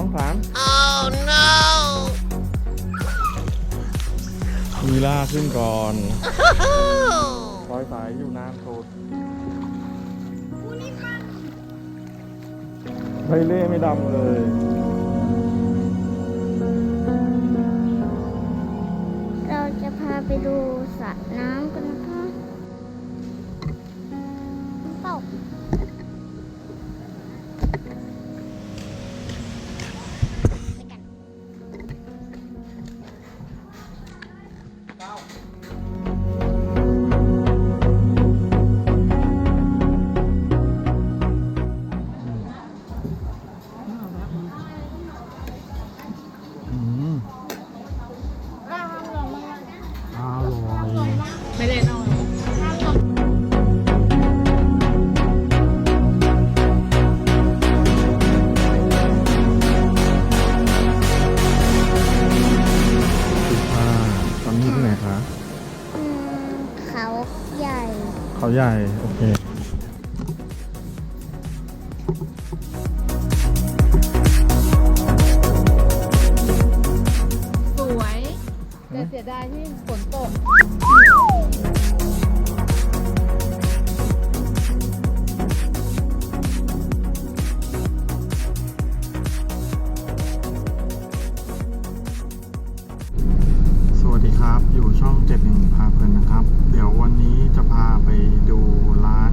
องสาม oh no วีล่าขึ้นก่อนปล่อยสายอยู่น้ำโตษไปเล่ไม่ดำเลยเราจะพาไปดูสระน้ำกันนะะ ใหญ่เขาใหญ่ โอเคสวยแต่เสียดายที่ ครับ อยู่ช่องเจ็ดหนึ่งพาเพลินนะครับ เดี๋ยววันนี้จะพาไปดูร้าน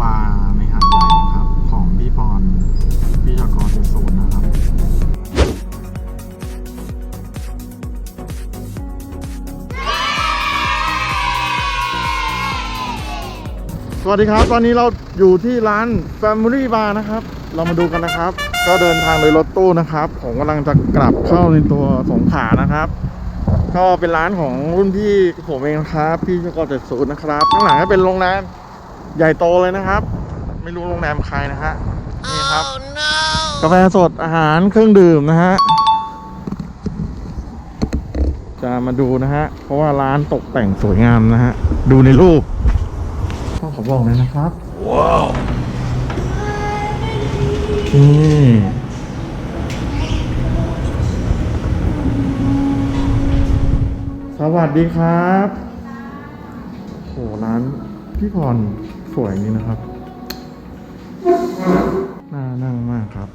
บาร์ในหาดใหญ่นะครับ ของพี่ปอนพี่จกรเจ็ดศูนนะครับสวัสดีครับ ตอนนี้เราอยู่ที่ร้าน Family Bar นะครับ เรามาดูกันนะครับ ก็เดินทางโดยรถตู้นะครับ ผมกำลังจะกลับเข้าในตัวสงขลานะครับ ก็เป็นร้านของรุ่นพี่ผมเองนะครับ พี่ชกรเจ็ดศูนย์นะครับข้างหลังก็เป็นโรงแรมใหญ่โตเลยนะครับ ไม่รู้โรงแรมใครนะฮะนี่ครับ กาแฟสดอาหารเครื่องดื่มนะฮะจะมาดูนะฮะ เพราะว่าร้านตกแต่งสวยงามนะฮะ ดูในรูปต้องขอบอกเลยนะครับ ว้าวนี่ วัสดีครับโหร้านพี่พรสวยนี่นะครับ น่านั่งมากครับ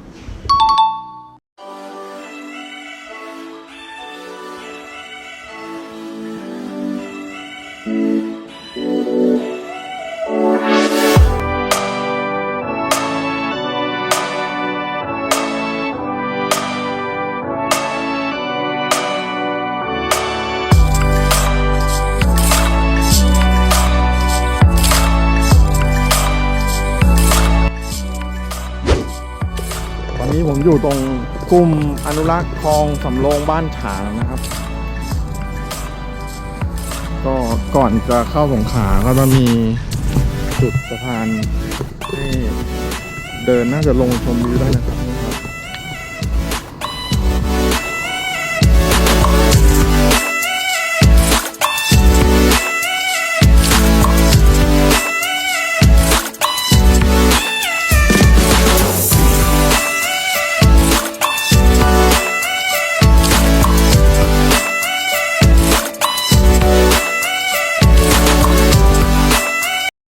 อนนี้ผมอยู่ตรงกลุ่มอนุรักษ์คลองสำโรงบ้านฉางนะครับ ก็ก่อนจะเข้าสงขาก็จะมีจุดสะพานให้เดินน่าจะลงชมวิวได้นะครับ